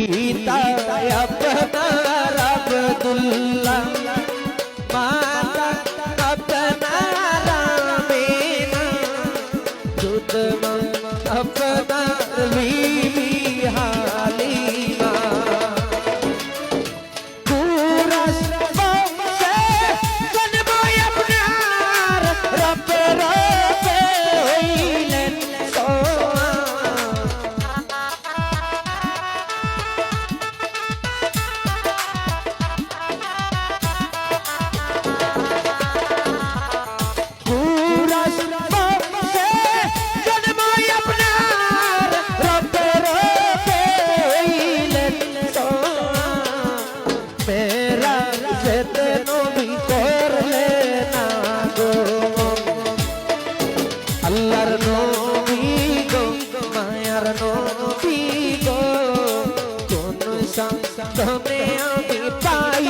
পিতা আপনার আব্দুল্লাহ মাতা আপনার আমিনা। দুধ আপনার যেতে নবী করলে না গো। আল্লাহর নবী গো, মায়ার নবী গো। কোন সংসারে আমি পাই